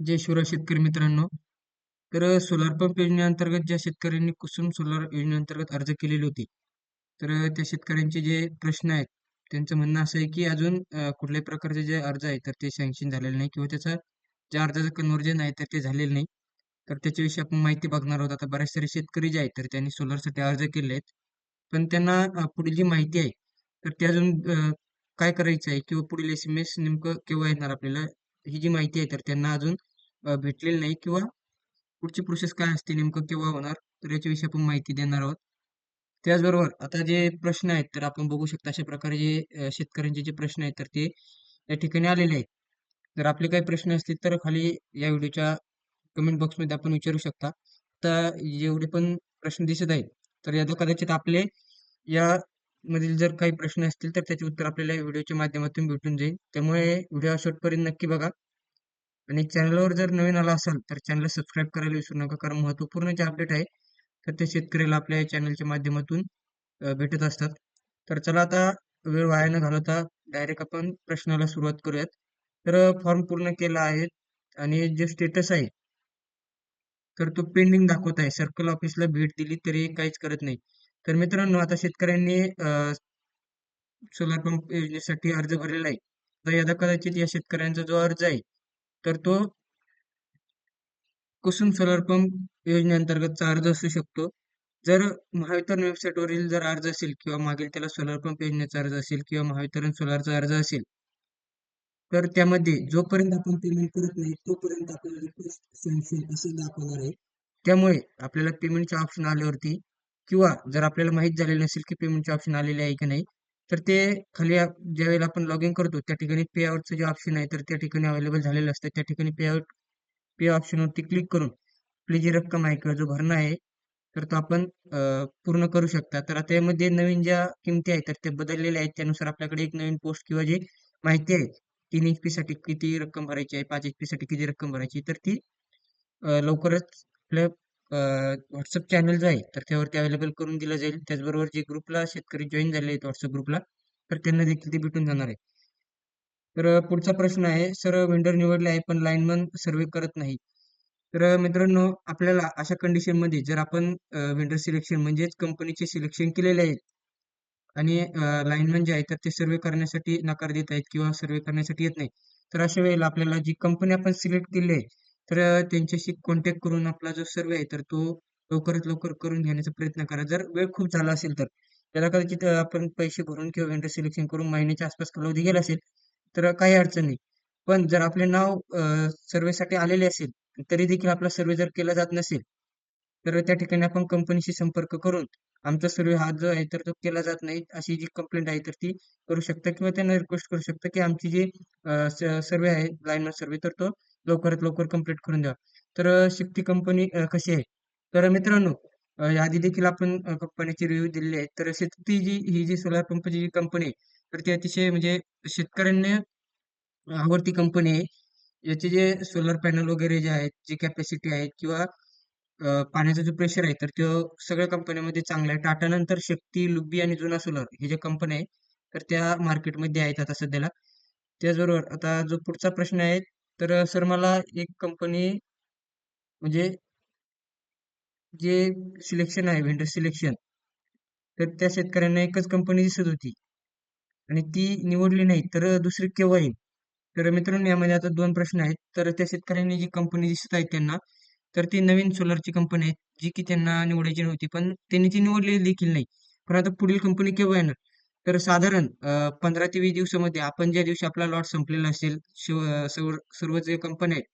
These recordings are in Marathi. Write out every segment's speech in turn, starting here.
जय शिवराय शेतकरी मित्रांनो. तर सोलार पंप योजनेअंतर्गत ज्या शेतकऱ्यांनी कुसुम सोलार योजनेअंतर्गत अर्ज केलेले होते तर त्या शेतकऱ्यांचे जे प्रश्न आहेत त्यांचं म्हणणं असं आहे की अजून कुठल्याही प्रकारचे जे अर्ज आहेत तर ते सँक्शन झालेले नाही किंवा त्याचा ज्या अर्जाचं कन्व्हर्जन आहे तर ते झालेलं नाही. तर त्याच्याविषयी आपण माहिती बघणार आहोत. आता बरेच सारे शेतकरी जे आहेत तर त्यांनी सोलारसाठी अर्ज केले आहेत. पण त्यांना पुढील जी माहिती आहे तर ते अजून काय करायचं आहे किंवा पुढील एस एम एस नेमकं केव्हा येणार आपल्याला ही जी माहिती आहे तर त्यांना अजून भेटलेली नाही किंवा पुढची प्रोसेस काय असते नेमकं केव्हा होणार तर याच्याविषयी आपण माहिती देणार आहोत. त्याचबरोबर आता जे प्रश्न आहेत तर आपण बघू शकता अशा प्रकारे जे शेतकऱ्यांचे जे प्रश्न आहेत तर ते या ठिकाणी आलेले आहेत. जर आपले काही प्रश्न असतील तर खाली या व्हिडिओच्या कमेंट बॉक्समध्ये आपण विचारू शकता. तर जेवढे पण प्रश्न दिसत आहेत तर यात कदाचित आपले या मधील जर काही प्रश्न असतील तर त्याचे उत्तर आपल्याला व्हिडिओच्या माध्यमातून भेटून जाईल. त्यामुळे व्हिडिओ शेवटपर्यंत नक्की बघा. आणि चॅनलवर जर नवीन आला असाल तर चॅनल सबस्क्राईब करायला विसरू नका. कारण महत्त्वपूर्ण जे अपडेट आहे तर ते शेतकऱ्याला आपल्या या चॅनलच्या माध्यमातून भेटत असतात. तर चला आता वेळ वाया न घालवता डायरेक्ट आपण प्रश्नाला सुरुवात करूयात. तर फॉर्म पूर्ण केला आहे आणि जे स्टेटस आहे तर तो पेंडिंग दाखवत आहे. सर्कल ऑफिसला भेट दिली तरी काहीच करत नाही. तर मित्रांनो आता शेतकऱ्यांनी सोलार पंप योजनेसाठी अर्ज भरलेला आहे. तर यदा कदाचित या शेतकऱ्यांचा जो अर्ज आहे तर तो कुसुम सोलार पंप योजनेअंतर्गतचा अर्ज असू शकतो. जर महावितरण वेबसाईटवरील जर अर्ज असेल किंवा मागील त्याला सोलर पंप योजनेचा अर्ज असेल किंवा महावितरण सोलारचा अर्ज असेल तर त्यामध्ये जोपर्यंत आपण पेमेंट करत नाही तोपर्यंत आपल्याला रिक्वेस्ट सँक्शन असे दाखवणार आहे. त्यामुळे आपल्याला पेमेंटचे ऑप्शन आल्यावरती किंवा जर आपल्याला माहीत झालेलं नसेल की पेमेंटचे ऑप्शन आलेले आहे की नाही तर ते खाली ज्या ज्यावेळेला आपण लॉग इन करतो त्या ठिकाणी पे आउटचं जे ऑप्शन आहे तर त्या ठिकाणी अवेलेबल झालेलं असतं. त्या ठिकाणी पे आउट पे ऑप्शनवरती क्लिक करून आपली जी रक्कम आहे किंवा जो भरणा आहे तर तो आपण पूर्ण करू शकता. तर आता यामध्ये नवीन ज्या किमती आहेत तर ते बदललेल्या आहेत. त्यानुसार आपल्याकडे एक नवीन पोस्ट किंवा जी माहिती आहे तीन एच पी साठी किती रक्कम भरायची आहे पाच एच पी साठी किती रक्कम भरायची तर ती लवकरच आपल्या व्हॉट्सअप चॅनल जो आहे तर त्यावरती अवेलेबल करून दिलं जाईल. त्याचबरोबर जे ग्रुपला शेतकरी जॉईन झाले आहेत व्हॉट्सअप ग्रुपला तर त्यांना देखील ते भेटून जाणार आहे. तर पुढचा प्रश्न आहे सर वेंडर निवडले आहे पण लाईनमन सर्वे करत नाही. तर मित्रांनो आपल्याला अशा कंडिशनमध्ये जर आपण वेंडर सिलेक्शन म्हणजेच कंपनीचे सिलेक्शन केलेले आहेत आणि लाईनमन जे आहे तर ते सर्वे करण्यासाठी नकार देत आहेत किंवा सर्वे करण्यासाठी येत नाही तर अशा वेळेला आपल्याला जी कंपनी आपण सिलेक्ट केली आहे तर अ, त्यांच्याशी कॉन्टॅक्ट करून आपला जो सर्वे आहे तर तो लवकरात लवकर करून घेण्याचा प्रयत्न करा. जर वेळ खूप झाला असेल तर. त्याला कदाचित अ, आपण पैसे भरून किंवा वेंडर सिलेक्शन करून महिन्याच्या आसपास कालावधी गेला असेल तर काही अडचण नाही. पण जर आपले नाव सर्वेसाठी आलेले असेल तरी देखील आपला सर्वे जर केला जात नसेल तर त्या ठिकाणी आपण कंपनीशी संपर्क करून आमचा सर्वे हा जो आहे तर तो केला जात नाही अशी जी कंप्लेंट आहे तर ती करू शकता किंवा त्यांना रिक्वेस्ट करू शकता की आमची जी सर्वे आहे लाईनमन सर्वे तर तो लवकरात लवकर कंप्लीट करून द्या तर अ, कंपनी कशी आहे? तर मित्रांनो अ, याआधी देखील आपण कंपनीची कंपनीचे रिव्ह्यू दिलेले आहेत. तर शेती जी ही जी सोलार पंपची जी कंपनी आहे तर ती अतिशय म्हणजे शेतकऱ्यांना आवडती कंपनी आहे. याचे जे सोलर पॅनल वगैरे जे आहेत जी कॅपॅसिटी आहे किंवा पाण्याचा जो प्रेशर आहे तर तो सगळ्या कंपन्यांमध्ये चांगला आहे. टाटा नंतर शक्ती लुब्बी आणि जुना सोलर हे जे कंपन्या आहे तर त्या मार्केटमध्ये आहेत आता सध्याला. त्याचबरोबर आता जो पुढचा प्रश्न आहे तर सर मला एक कंपनी म्हणजे जे सिलेक्शन आहे व्हेंडर सिलेक्शन तर त्या शेतकऱ्यांना एकच कंपनी दिसत होती. आणि ती निवडली नाही तर दुसरी केव्हा येईल? तर मित्रांनो यामध्ये आता दोन प्रश्न आहेत. तर त्या शेतकऱ्यांनी जी कंपनी दिसत आहे त्यांना तर ती नवीन सोलरची कंपनी आहे जी की त्यांना निवडायची नव्हती पण त्यांनी ती निवडली देखील नाही. पण आता पुढील कंपनी केव्हा येणार? तर साधारण पंधरा ते वीस दिवसामध्ये आपण ज्या दिवशी आपला लॉट संपलेला असेल शिव अ, सर्व सर्व जे कंपन्या आहेत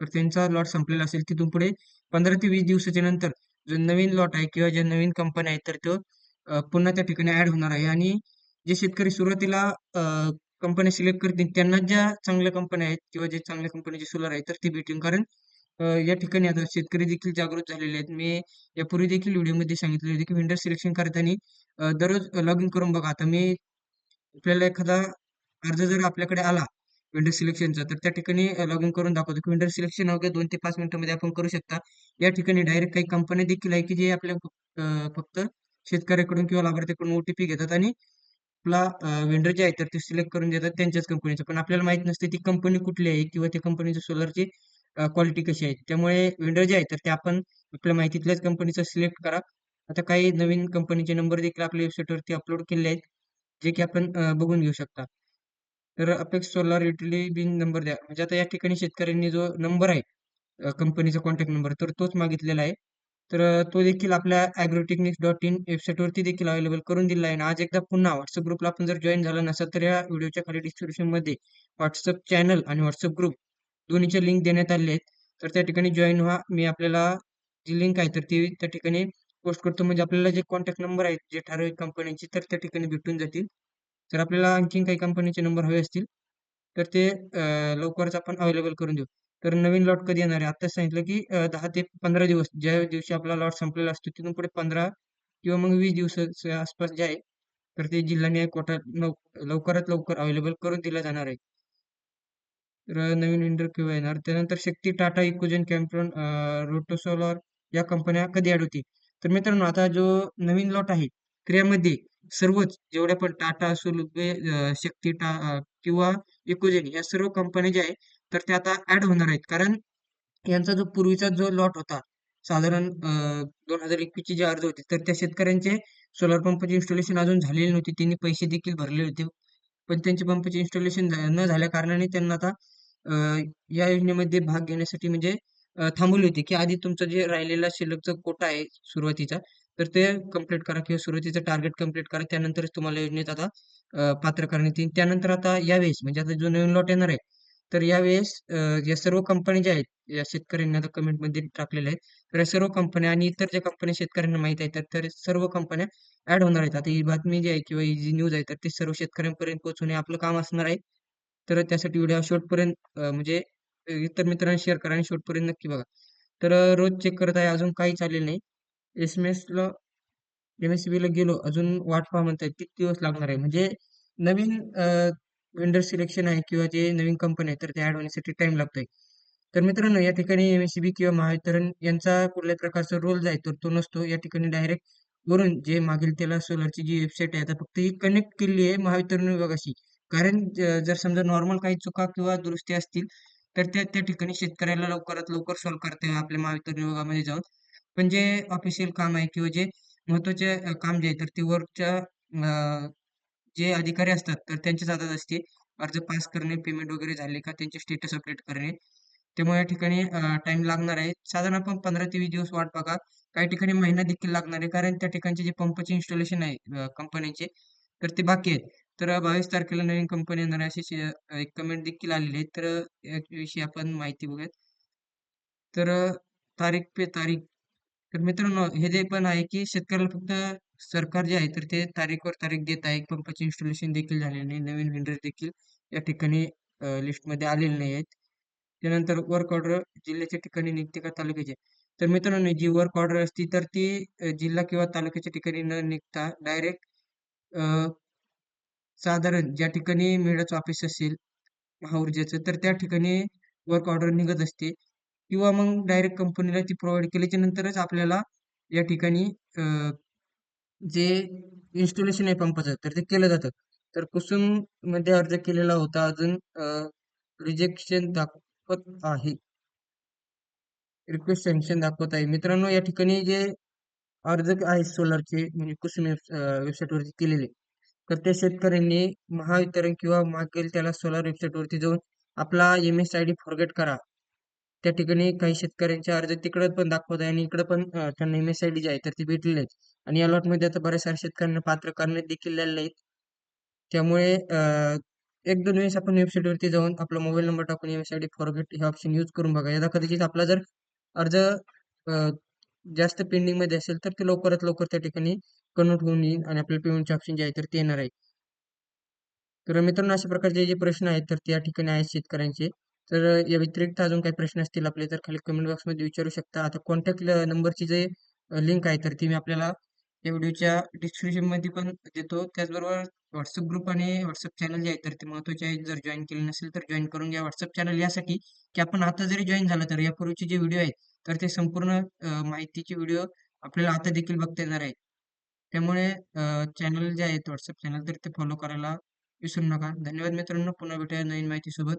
तर त्यांचा लॉट संपलेला असेल तिथून पुढे पंधरा ते वीस दिवसाच्या नंतर जो नवीन लॉट आहे किंवा ज्या नवीन कंपन्या आहेत तर तो अ, पुन्हा त्या ठिकाणी ऍड होणार आहे. आणि जे शेतकरी सुरुवातीला कंपन्या सिलेक्ट करतील त्यांना ज्या चांगल्या कंपन्या आहेत किंवा जे चांगल्या कंपनीचे सोलर आहेत तर ते भेटून कारण अ, या ठिकाणी आता शेतकरी देखील जागृत झालेले आहेत. मी यापूर्वी देखील व्हिडिओमध्ये सांगितले होते की व्हेंडर सिलेक्शन करताना अ, दररोज लॉग इन करून बघा. आता मी आपल्याला एखादा अर्ज जर आपल्याकडे आला व्हेंडर सिलेक्शनचा तर त्या ठिकाणी लॉग इन करून दाखवतो की व्हेंडर सिलेक्शन अवघ्या दोन ते पाच मिनिटांमध्ये आपण करू शकता. या ठिकाणी डायरेक्ट काही कंपन्या देखील आहे की जे आपल्या अ, फक्त शेतकऱ्याकडून किंवा लाभार्थ्याकडून ओटीपी घेतात आणि आपला विंडर जे आहे तर ते सिलेक्ट करून देतात त्यांच्याच कंपनीचं पण आपल्याला माहीत नसते ती कंपनी कुठली आहे किंवा त्या कंपनीच्या सोलरची क्वालिटी कशी आहे? त्यामुळे वेंडर जे आहे तर ते आपण आपल्या माहितीतल्याच कंपनीचं सिलेक्ट करा. आता काही नवीन कंपनीचे नंबर देखील आपल्या वेबसाईटवरती अपलोड केले आहेत जे की आपण बघून घेऊ शकता. तर Apex solar utility bill number द्या. म्हणजे आता या ठिकाणी शेतकऱ्यांनी जो नंबर आहे कंपनीचा कॉन्टॅक्ट नंबर तर तोच मागितलेला आहे. तर तो देखील आपल्या ॲग्रोटेक्निक्स डॉट इन वेबसाईटवरती देखील अवेलेबल करून दिला आहे. आणि आज एकदा पुन्हा व्हॉट्सअप ग्रुपला आपण जर जॉईन झाला नसेल तर या व्हिडिओच्या खाली डिस्क्रिप्शनमध्ये व्हॉट्सअप चॅनल आणि व्हॉट्सअप ग्रुप दोन्हीचे लिंक देण्यात आले आहेत. तर त्या ठिकाणी जॉईन व्हा. मी आपल्याला जी लिंक आहे तर ती त्या ठिकाणी पोस्ट करतो. म्हणजे आपल्याला जे कॉन्टॅक्ट नंबर आहेत जे ठराविक कंपन्यांचे तर त्या ठिकाणी भेटून जातील. तर आपल्याला आणखीन काही कंपनीचे नंबर हवे असतील तर ते लवकरच आपण अवेलेबल करून देऊ. तर नवीन लॉट कधी येणार आहे? आत्ताच सांगितलं की दहा ते पंधरा दिवस. ज्या दिवशी आपला लॉट संपलेला असतो तिथून पुढे पंधरा किंवा मग वीस दिवसाच्या आसपास जे आहे तर ते जिल्हा न्याय कोटा लवकरात लवकर अवेलेबल करून दिला जाणार आहे. नवीन वेंडर केव्हा येणार. त्यानंतर शक्ती टाटा इकोजन कॅम्प्रॉन रोटो सोलर या कंपन्या कधी ॲड होतील? तर मित्रांनो आता जो नवीन लॉट आहे तर यामध्ये सर्वच जेवढ्या पण टाटा सुलभे लुबे शक्ती टा किंवा इकोजन या सर्व कंपन्या ज्या आहेत तर त्या आता ॲड होणार आहेत. कारण यांचा जो पूर्वीचा जो लॉट होता साधारण दोन हजार एकवीस ची जे अर्ज होते तर त्या शेतकऱ्यांचे सोलर पंपचे इन्स्टॉलेशन अजून झालेले नव्हते. त्यांनी पैसे देखील भरले होते. पण त्यांचे पंपाचे इन्स्टॉलेशन न झाल्या कारणाने त्यांना आता या योजनेमध्ये भाग घेण्यासाठी म्हणजे थांबवली होती की आधी तुमचं जे राहिलेला शिल्लकचा कोटा आहे सुरुवातीचा तर ते कंप्लीट करा किंवा सुरुवातीचं टार्गेट कंप्लीट करा त्यानंतरच तुम्हाला योजनेत आता पात्र करण्यात येईल. त्यानंतर आता यावेळेस म्हणजे आता जो नवीन लॉट येणार आहे तर यावेळेस या सर्व कंपन्या ज्या आहेत या शेतकऱ्यांनी आता कमेंटमध्ये टाकलेल्या आहेत तर या सर्व कंपन्या आणि इतर ज्या कंपन्या शेतकऱ्यांना माहीत आहेत तर सर्व कंपन्या ऍड होणार आहेत. आता ही बातमी जी आहे किंवा ही जी न्यूज आहे तर ते सर्व शेतकऱ्यांपर्यंत पोहोचवणे आपलं काम असणार आहे. तर त्यासाठी व्हिडिओ शेवटपर्यंत म्हणजे इतर मित्रांना शेअर करा आणि शेवटपर्यंत नक्की बघा. तर रोज चेक करत आहे अजून काही चाललेलं नाही. एस एम एसला एम एस ला गेलो अजून वाट पहा म्हणतायत किती दिवस लागणार आहे? म्हणजे नवीन वेंडर सिलेक्शन आहे किंवा जे नवीन कंपनी आहे तर ते ऍड होण्यासाठी टाइम लागतोय. तर मित्रांनो या ठिकाणी एमएससीबी किंवा महावितरण यांचा कुठल्याही प्रकारचा रोल आहे तर तो नसतो. या ठिकाणी डायरेक्ट वरून जे मागील त्याला सोलरची जी वेबसाईट आहे आता फक्त ही कनेक्ट केली आहे महावितरण विभागाशी. कारण जर समजा नॉर्मल काही चुका किंवा दुरुस्ती असतील तर त्या त्या ठिकाणी शेतकऱ्याला लवकरात लवकर सॉल्व्ह करता येईल आपल्या महावितरण विभागामध्ये जाऊन. पण जे ऑफिशियल काम आहे किंवा जे महत्त्वाचे काम जे आहे तर ते वर्कच्या जे अधिकारी असतात तर त्यांच्याच हातात असते. अर्ज पास करणे पेमेंट वगैरे झाले का त्यांचे स्टेटस अपडेट करणे. त्यामुळे या ठिकाणी टाइम लागणार आहे. साधारण आपण पंधरा ते वीस दिवस वाट बघा. काही ठिकाणी महिना देखील लागणार आहे. कारण त्या ठिकाणचे जे पंपचे इन्स्टॉलेशन आहे कंपन्यांचे तर ते बाकी आहेत. तर बावीस तारखेला नवीन कंपनी येणार आहे अशी एक कमेंट देखील आलेली आहे. तर याविषयी आपण माहिती बघूयात. तर तारीख पे तारीख. तर मित्रांनो हे जे पण आहे की शेतकऱ्याला फक्त सरकार जे आहे तर ते तारीखवर तारीख देत आहे. पंपाचे इन्स्टॉलेशन देखील झालेले नाही. नवीन विंडर देखील या ठिकाणी लिस्टमध्ये आलेले नाही आहेत. त्यानंतर वर्क ऑर्डर जिल्ह्याच्या ठिकाणी निघते का तालुक्याचे? तर मित्रांनो जी वर्क ऑर्डर असती तर ती जिल्हा किंवा तालुक्याच्या ठिकाणी न निघता डायरेक्ट साधारण ज्या ठिकाणी मिळाचं ऑफिस असेल महाऊर्जेचं तर त्या ठिकाणी वर्क ऑर्डर निघत असते. किंवा मग डायरेक्ट कंपनीला ती प्रोव्हाइड केल्याच्या नंतरच आपल्याला या ठिकाणी अ, जे इन्स्टॉलेशन आहे पंपाचं तर ते केलं जातं. तर कुसुममध्ये अर्ज केलेला होता अजून रिजेक्शन दाखवत आहे. रिक्वेस्ट सँक्शन दाखवत आहे. मित्रांनो या ठिकाणी जे अर्ज आहेत सोलरचे म्हणजे कुसुम वेबसाईट वरती केलेले तर त्या शेतकऱ्यांनी महावितरण किंवा मागेल त्याला सोलार वेबसाईट वरती जाऊन आपला M S I D forget करा. त्या ठिकाणी काही शेतकऱ्यांचे अर्ज तिकडे पण दाखवत आहे आणि इकडे पण त्यांना M S I D J आहे तर ते भेटलेले आहेत. आणि या मध्ये आता बऱ्याच साऱ्या शेतकऱ्यांना पात्र करण्यात देखील आलेले आहेत. त्यामुळे एक दोन वेळेस आपण वेबसाईट वरती जाऊन आपला मोबाईल नंबर टाकून M S I D forget हे ऑप्शन यूज करून बघा. यदा कदाचित आपला जर अर्ज जास्त पेंडिंगमध्ये असेल तर ते लवकरात लवकर त्या ठिकाणी कन्वर्ट होऊन येईल आणि आपल्याला पेमेंटचे ऑप्शन जे आहे तर ते येणार आहे. तर मित्रांनो अशा प्रकारचे जे प्रश्न आहेत तर त्या ठिकाणी आहेत शेतकऱ्यांचे. तर या व्यतिरिक्त अजून काही प्रश्न असतील आपले तर खाली कमेंट बॉक्समध्ये विचारू शकता. आता कॉन्टॅक्ट नंबरची जे लिंक आहे तर ती मी आपल्याला या व्हिडिओच्या डिस्क्रिप्शनमध्ये पण देतो. त्याचबरोबर व्हॉट्सअप ग्रुप आणि व्हॉट्सअप चॅनल जे आहे तर ते महत्त्वाचे आहेत. जर जॉईन केले नसेल तर जॉईन करून घ्या व्हॉट्सअप चॅनल यासाठी. की आपण आता जरी जॉईन झालं तर यापूर्वीचे जे व्हिडिओ आहेत तर ते संपूर्ण माहितीचे व्हिडिओ आपल्याला आता देखील बघता येणार आहे त्यामुळे चॅनल जे आहेत व्हॉट्सअप चॅनल तर ते फॉलो करायला विसरू नका. धन्यवाद मित्रांनो. पुन्हा भेटूया नवीन माहितीसोबत.